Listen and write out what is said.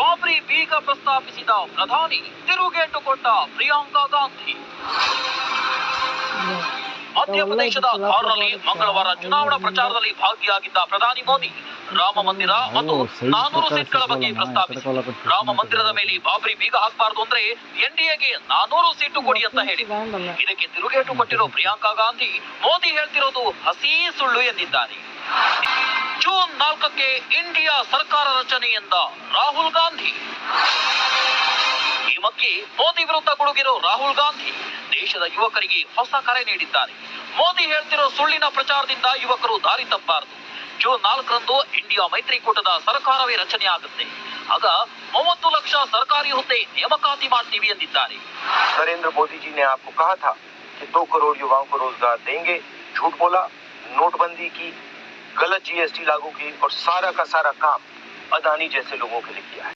ಬಾಬ್ರಿ ಬೀಗ ಪ್ರಸ್ತಾಪಿಸಿದ ಪ್ರಧಾನಿ ತಿರುಗೇಟು ಕೊಟ್ಟ ಪ್ರಿಯಾಂಕಾ ಗಾಂಧಿ ಮಧ್ಯಪ್ರದೇಶದ ಧಾರ್ನಲ್ಲಿ ಮಂಗಳವಾರ ಚುನಾವಣಾ ಪ್ರಚಾರದಲ್ಲಿ ಭಾಗಿಯಾಗಿದ್ದ ಪ್ರಧಾನಿ ಮೋದಿ ರಾಮ ಮಂದಿರ ಮತ್ತು ನಾನೂರು ಸೀಟ್ಗಳ ಬಗ್ಗೆ ಪ್ರಸ್ತಾಪಿಸಿ ರಾಮ ಮಂದಿರದ ಮೇಲೆ ಬಾಬ್ರಿ ಬೀಗ ಹಾಕಬಾರದು ಅಂದ್ರೆ ಎನ್ಡಿಎಗೆ ನಾನೂರು ಸೀಟು ಕೊಡಿ ಅಂತ ಹೇಳಿ ಇದಕ್ಕೆ ತಿರುಗೇಟು ಕೊಟ್ಟಿರೋ ಪ್ರಿಯಾಂಕಾ ಗಾಂಧಿ ಮೋದಿ ಹೇಳ್ತಿರೋದು ಹಸಿ ಸುಳ್ಳು ಎಂದಿದ್ದಾರೆ ಜೋ ನಲ್ಕಕೆ ಇಂಡಿಯಾ ಸರ್ಕಾರ ರಚನೆಯಿಂದ ರಾಹುಲ್ ಗಾಂಧಿ ನಿಮಗೆ ಪೋತಿವೃತ ಕುಡುಗಿರೋ ರಾಹುಲ್ ಗಾಂಧಿ ದೇಶದ ಯುವಕರಿಗೆ fırsಕಾರೇ ನೀಡಿದ್ದಾರೆ ಮೋದಿ ಹೇಳ್ತಿರೋ ಸುಳ್ಳಿನ ಪ್ರಚಾರದಿಂದ ಯುವಕರು ದಾರಿತಪ್ಪಾರದು ಜೋ ನಾಲ್ಕರ んど ಇಂಡಿಯಾ ಮೈತ್ರಿಕೂಟದ ಸರ್ಕಾರವೇ ರಚನೆಯಾಗುತ್ತೆ ಆಗ 30 ಲಕ್ಷ ಸರ್ಕಾರಿ ಹುತೆ ನಿಯಮಕಾತಿ ಮಾಡಿವೆ ಎಂದಿದ್ದಾರೆ ಸುರೇಂದ್ರ ಮೋದಿಜಿ ನೇ ಆಪಕೋ કહಾತಾ ಕಿ 2 ಕೋಟಿ ಯುವಕوں રોજಗಾರ್ ದೆಂಗೇ جھೂಟ್ ಬೋಲಾ ನೋಟ್ ಬಂದಿ ಕಿ गलत जीएसटी लागू की और सारा का सारा काम अदानी जैसे लोगों के लिए किया है